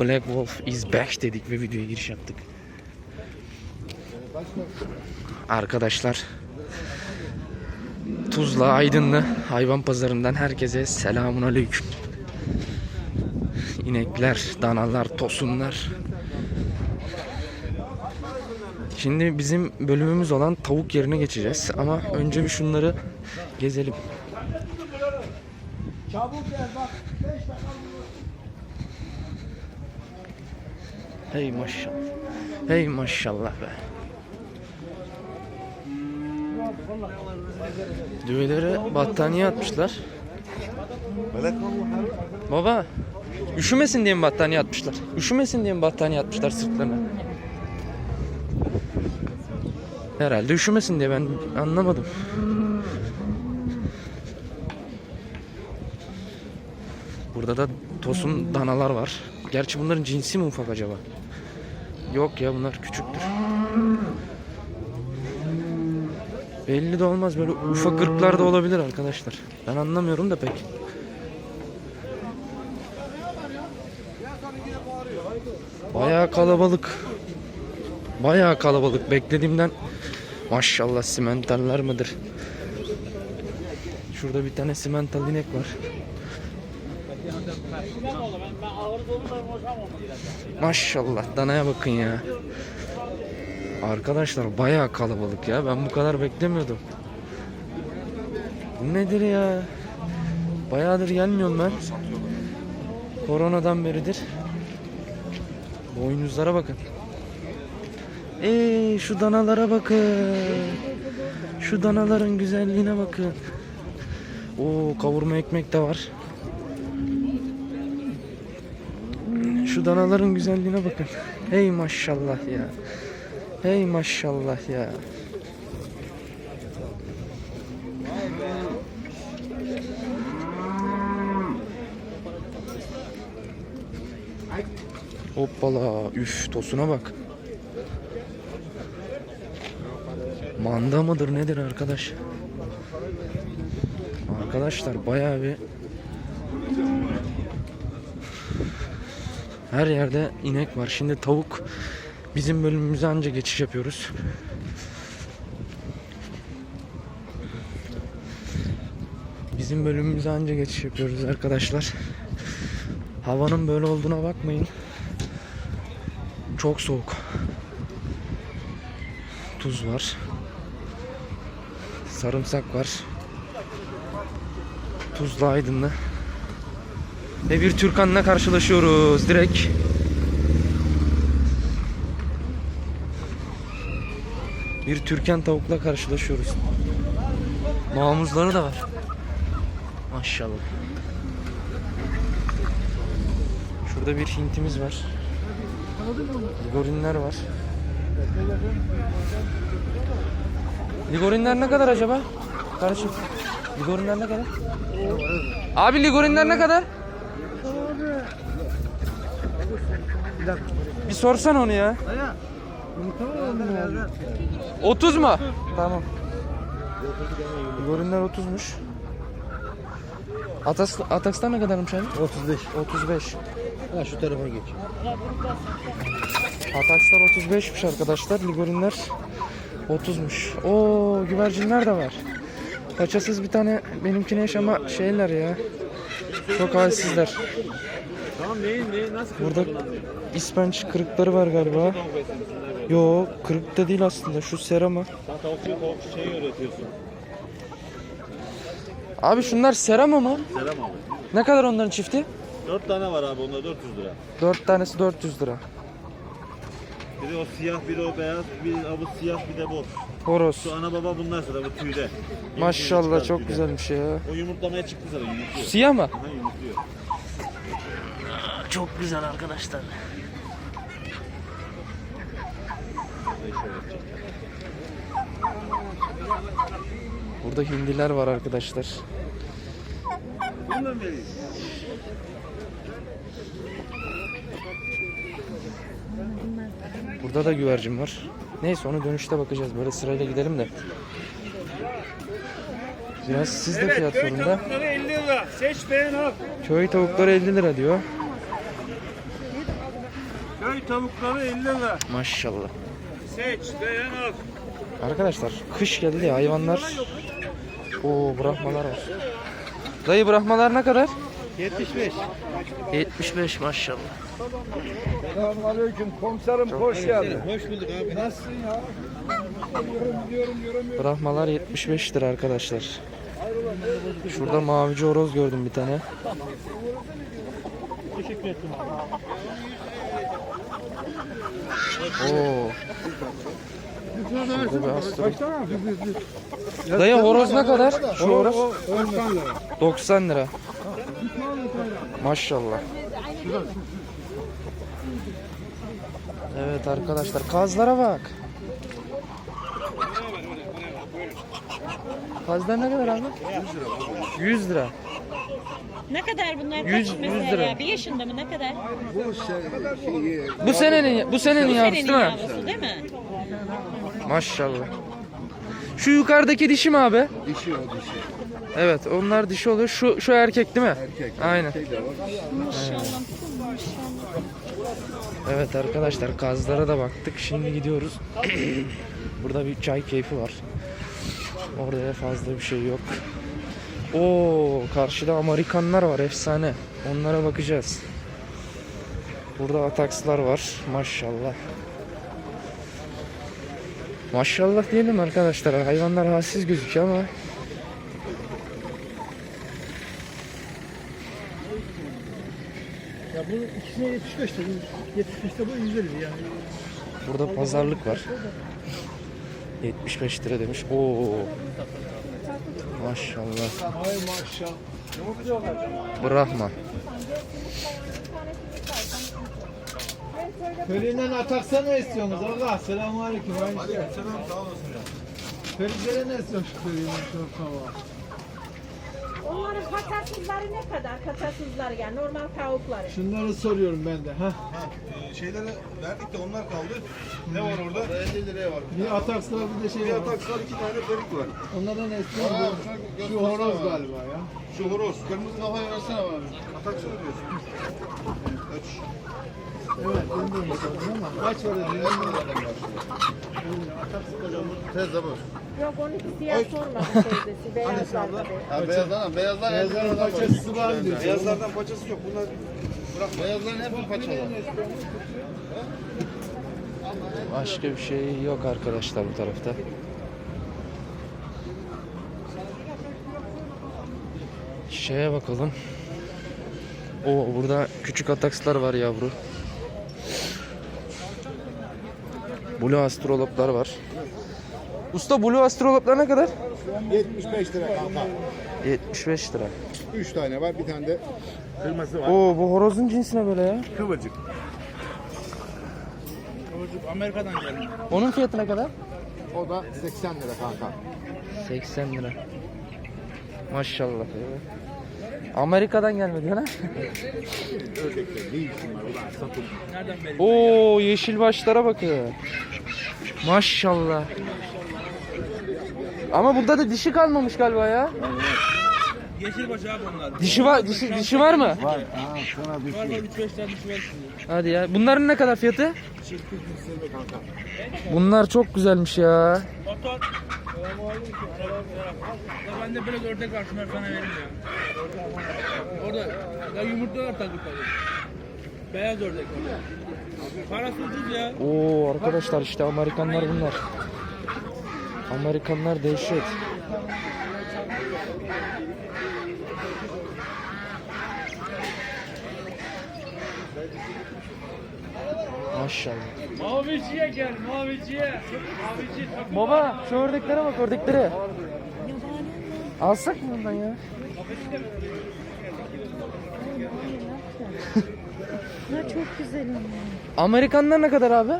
Black Wolf is back dedik ve videoya giriş yaptık. Arkadaşlar Tuzla Aydınlı hayvan pazarından herkese selamun aleyküm. İnekler, danalar, tosunlar. Şimdi bizim bölümümüz olan tavuk yerine geçeceğiz ama önce bir şunları gezelim. Hey maşallah. Hey maşallah be. Düvelere battaniye atmışlar. Baba, üşümesin diye mi battaniye atmışlar? Üşümesin diye mi battaniye atmışlar sırtlarına? Herhalde üşümesin diye ben anlamadım. Burada da tosun danalar var. Gerçi bunların cinsi mi ufak acaba? Yok ya bunlar küçüktür. Belli de olmaz böyle ufak ırklar da olabilir arkadaşlar. Ben anlamıyorum da pek. Bayağı kalabalık. Bayağı kalabalık. Beklediğimden maşallah simentaller mıdır? Şurada bir tane simental inek var. Maşallah danaya bakın ya. Arkadaşlar bayağı kalabalık ya. Ben bu kadar beklemiyordum. Bu nedir ya? Bayağıdır gelmiyorum ben. Koronadan beridir. Boynuzlara bakın. Ey şu danalara bakın. Şu danaların güzelliğine bakın. Oo kavurma ekmek de var. Danaların güzelliğine bakın. Hey maşallah ya. Hey maşallah ya. Hoppala üf tosuna bak. Manda mıdır nedir arkadaş? Arkadaşlar bayağı bir her yerde inek var. Şimdi tavuk bizim bölümümüze anca geçiş yapıyoruz. Bizim bölümümüze anca geçiş yapıyoruz arkadaşlar. Havanın böyle olduğuna bakmayın. Çok soğuk. Tuz var. Sarımsak var. Tuzla aydınlı. Ve bir Türkan'la karşılaşıyoruz direkt. Bir Türkan tavukla karşılaşıyoruz. Mamuzları da var. Maşallah. Şurada bir hintimiz var. Ligorinler var. Ligorinler ne kadar acaba? Kardeşim. Ligorinler ne kadar? Abi ligorinler ne kadar? Bir sorsan onu ya. 30 mu? Tamam. Ligorinler 30'muş. Atas, Ataks'tan ne kadarmış abi? 35. 35. Ha şu tarafa geç. Atakslar 35'miş arkadaşlar. Ligorinler 30'muş. Oo güvercinler de var. Paçasız bir tane benimkine yaşama şeyler ya. Çok halsizler. Tamam neyin neyin nasıl Burada ispenç kırıkları var galiba. Yo kırık da değil aslında şu serama. Sen tavukçu tavukçu şeyi öğretiyorsun. Abi şunlar serama mı? Selam abi. Ne kadar onların çifti? 4 tane var abi onda 400 lira. 4 tanesi 400 lira. Biri o siyah, biri o beyaz, bir bu siyah, bir de bu. Horoz. Şu ana baba bunlar sıra bu tüyde. Maşallah çok tüyden. güzelmiş ya. O yumurtlamaya çıktı sana yumurtluyor. Siyah mı? Ha yumurtluyor. Çok güzel arkadaşlar. Burada hindiler var arkadaşlar. Burada da güvercin var. Neyse onu dönüşte bakacağız. Böyle sırayla gidelim de. Biraz siz de fiyat sorun da. Tavukları 50 lira. Seç beğen al. Köy tavukları 50 lira diyor. Tavukları 50 lira. Maşallah. Seç beğen al. Arkadaşlar kış geldi ya hayvanlar. Oo bırakmalar var. Dayı bırakmalar ne kadar? 75. 75 maşallah. Selamünaleyküm komiserim hoş geldin. Hoş bulduk abi. Nasılsın ya? Diyorum Bırakmalar 75 lira arkadaşlar. Şurada mavici horoz gördüm bir tane. Oo. Şurada bir. Dayı horoz ne kadar? Şu horoz 90 lira. Maşallah. Evet arkadaşlar kazlara bak. Kazlar ne kadar abi? 100 lira. Ne kadar bunlar? Kaç 100 mesela lira. ya? Bir yaşında mı? Ne kadar? Bu senenin bu senenin yavrusu Senenin değil mi? yavrusu değil mi? Maşallah. Şu yukarıdaki dişi mi abi? Dişi o dişi. Evet, onlar dişi oluyor. Şu şu erkek değil mi? Erkek. Aynen. Erkek de var. Evet arkadaşlar kazlara da baktık. Şimdi gidiyoruz. Burada bir çay keyfi var. Orada da fazla bir şey yok. Oo, karşıda Amerikanlar var efsane. Onlara bakacağız. Burada atakslar var. Maşallah. Maşallah diyelim arkadaşlar. Hayvanlar halsiz gözüküyor ama Ya bu ikisine 75 lira. 75 lira bu 100 lira yani. Burada pazarlık var. 75 lira demiş. Oo. Maşallah. Ay maşallah. Bırakma. Köylünden ataksa ne istiyorsunuz Allah? Selamun aleyküm. Aleyküm selam sağ olasın. Köylülere ne istiyorsun şu sabah? Onların kaçasızları ne kadar? Kaçasızları yani normal tavukları. Şunları soruyorum ben de. Ha. Ee, şeyleri verdik de onlar kaldı. Ne var orada? 50 liraya var. Bir atakslar bir de şey Bir var. atak var, iki tane perik var. Onlardan ne istiyorsun? Şu horoz galiba ya. Şu horoz. Kırmızı kafayı versene abi. Atak şunu diyorsun. Öç. Evet ben. Yok onu siyah sormadı teyzesi. Beyazlar tabii. Ha, beyazlardan, beyazlar Beyazların paçası var diyor. Beyazlardan paçası yok. Bunlar bırak. Beyazların hep paçalı. Başka bir şey yok arkadaşlar bu tarafta. Şeye bakalım. O burada küçük atakslar var yavru. Blue astroloplar var. Usta blue astroloplar ne kadar? 75 lira kanka. 75 lira. 3 tane var. Bir tane de kırmızı var. Oo bu horozun cinsi ne böyle ya? Kıvırcık. Amerika'dan geldi. Onun fiyatı ne kadar? O da 80 lira kanka. 80 lira. Maşallah. ya. Amerika'dan gelmedi satın. Oo yeşil başlara bakın. Maşallah. Ama burada da dişi kalmamış galiba ya. Yeşil baş abi onlar. Dişi var, dişi, dişi var mı? Var. Aha sana düşüyor. 3-5 tane dişi var şimdi. Hadi ya. Bunların ne kadar fiyatı? Kanka. Bunlar çok güzelmiş ya. Selamünaleyküm. Ya ben de biraz ördek var şunları sana vereyim ya. Orada ya yumurtalar takip tabii. Beyaz ördek var. Parası ucuz ya. Oo arkadaşlar işte Amerikanlar bunlar. Amerikanlar dehşet. Maşallah. Maviciye gel maviciye. Mavici takım. Baba şu ördeklere bak ördeklere. Alsak mı bundan ya? Ya çok güzel. Amerikanlar ne kadar abi?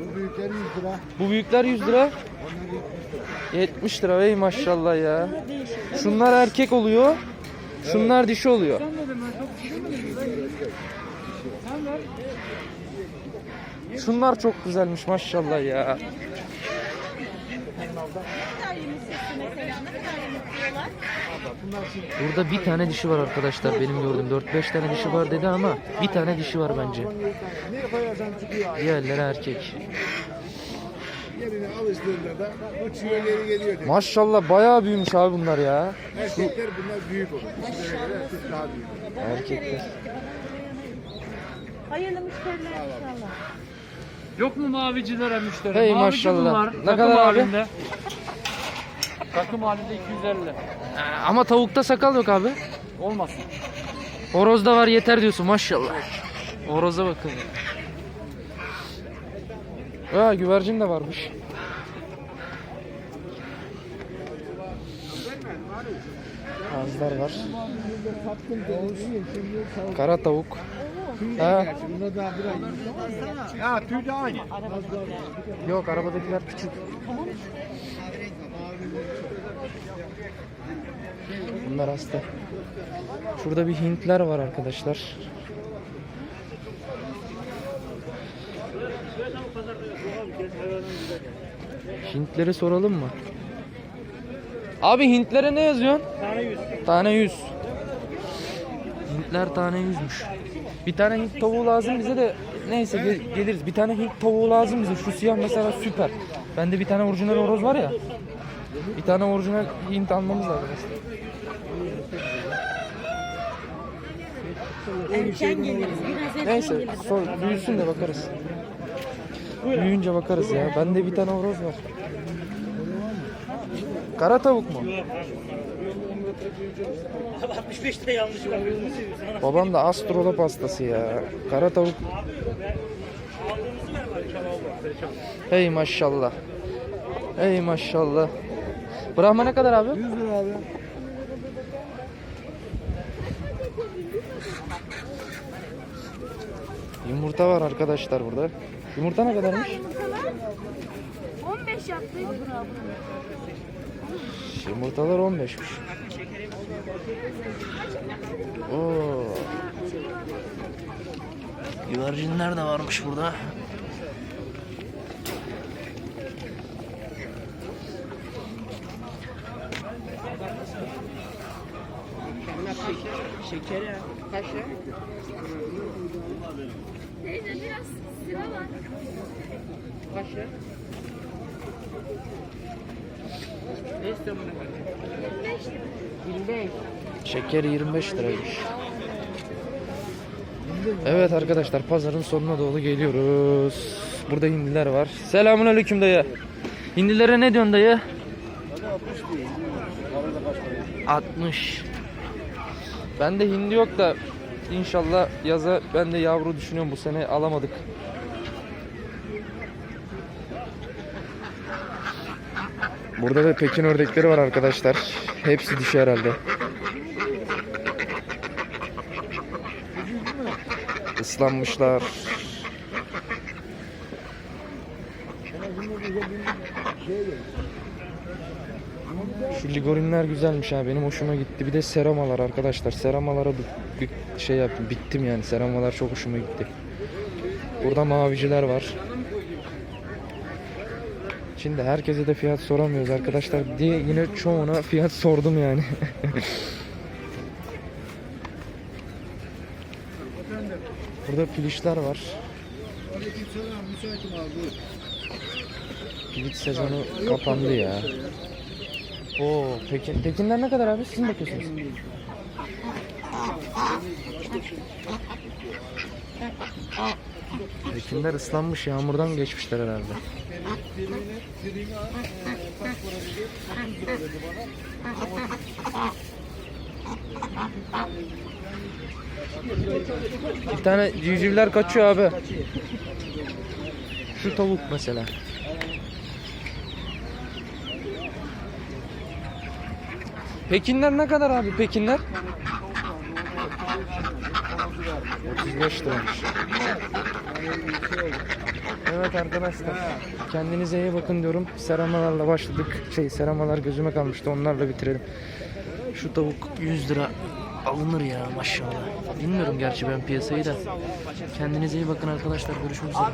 Bu büyükleri 100 lira. Bu büyükler 100 lira. 70 lira ey maşallah ya. Şunlar erkek oluyor. Şunlar dişi oluyor. Şunlar çok güzelmiş maşallah ya. Burada bir tane dişi var arkadaşlar benim gördüğüm. 4-5 tane dişi var dedi ama bir tane dişi var bence. Diğerleri erkek. Maşallah bayağı büyümüş abi bunlar ya. Erkekler bunlar büyük olur. Erkekler. Hayırlı müşteriler inşallah. Yok mu mavicilere müşteri? Hey Mavici maşallah. bunlar. Ne Takım kadar abi? halinde. Takım halinde 250. Ee, Ama tavukta sakal yok abi. Olmasın. Horozda var yeter diyorsun maşallah. Horoza bakın. Ha güvercin de varmış. Azlar var. Kara tavuk. Ha, Bunda daha biraz. Ya tüy de aynı. yok arabadakiler küçük. Bunlar hasta. Şurada bir Hintler var arkadaşlar. Hintleri soralım mı? Abi Hintlere ne yazıyorsun? Tane 100. Tane 100. Hintler tane 100'müş. Bir tane Hint tavuğu lazım bize de neyse gel- geliriz. Bir tane Hint tavuğu lazım bize. Şu siyah mesela süper. Bende bir tane orijinal horoz var ya. Bir tane orijinal Hint almamız lazım. Erken geliriz. Biraz erken Neyse geliriz. sor, büyüsün de bakarız. Büyüyünce bakarız ya. Bende bir tane horoz var. Kara tavuk mu? 65 lira yanlış var. Babam da astrolop hastası ya. Kara tavuk. Hey maşallah. Hey maşallah. Brahma ne kadar abi? 100 lira abi. Yumurta var arkadaşlar burada. Yumurta ne kadarmış? 15 yaptı. Yumurtalar 15'miş. Oo. Güvercinler de varmış burada. Teyze biraz sıra var. Şeker 25 liraymış. Evet arkadaşlar pazarın sonuna doğru geliyoruz. Burada hindiler var. Selamun aleyküm dayı. Hindilere ne diyorsun dayı? 60. Bende hindi yok da inşallah yaza ben de yavru düşünüyorum bu sene alamadık. Burada da Pekin ördekleri var arkadaşlar. Hepsi dişi herhalde. Islanmışlar. Şu ligorinler güzelmiş ha benim hoşuma gitti. Bir de seramalar arkadaşlar. Seramalara bir, şey yaptım. Bittim yani. Seramalar çok hoşuma gitti. Burada maviciler var. Şimdi herkese de fiyat soramıyoruz arkadaşlar diye yine çoğuna fiyat sordum yani. Burada pilişler var. Piliç sezonu kapandı ya. Oo, Pekin. Pekinler ne kadar abi? Siz mi bakıyorsunuz? Pekinler ıslanmış, yağmurdan geçmişler herhalde. Bir tane civcivler kaçıyor abi. Şu tavuk mesela. Pekinler ne kadar abi Pekinler? 35 liraymış. Evet arkadaşlar. Kendinize iyi bakın diyorum. Seramalarla başladık. Şey seramalar gözüme kalmıştı. Onlarla bitirelim. Şu tavuk 100 lira alınır ya maşallah. Bilmiyorum gerçi ben piyasayı da. Kendinize iyi bakın arkadaşlar. Görüşmek üzere.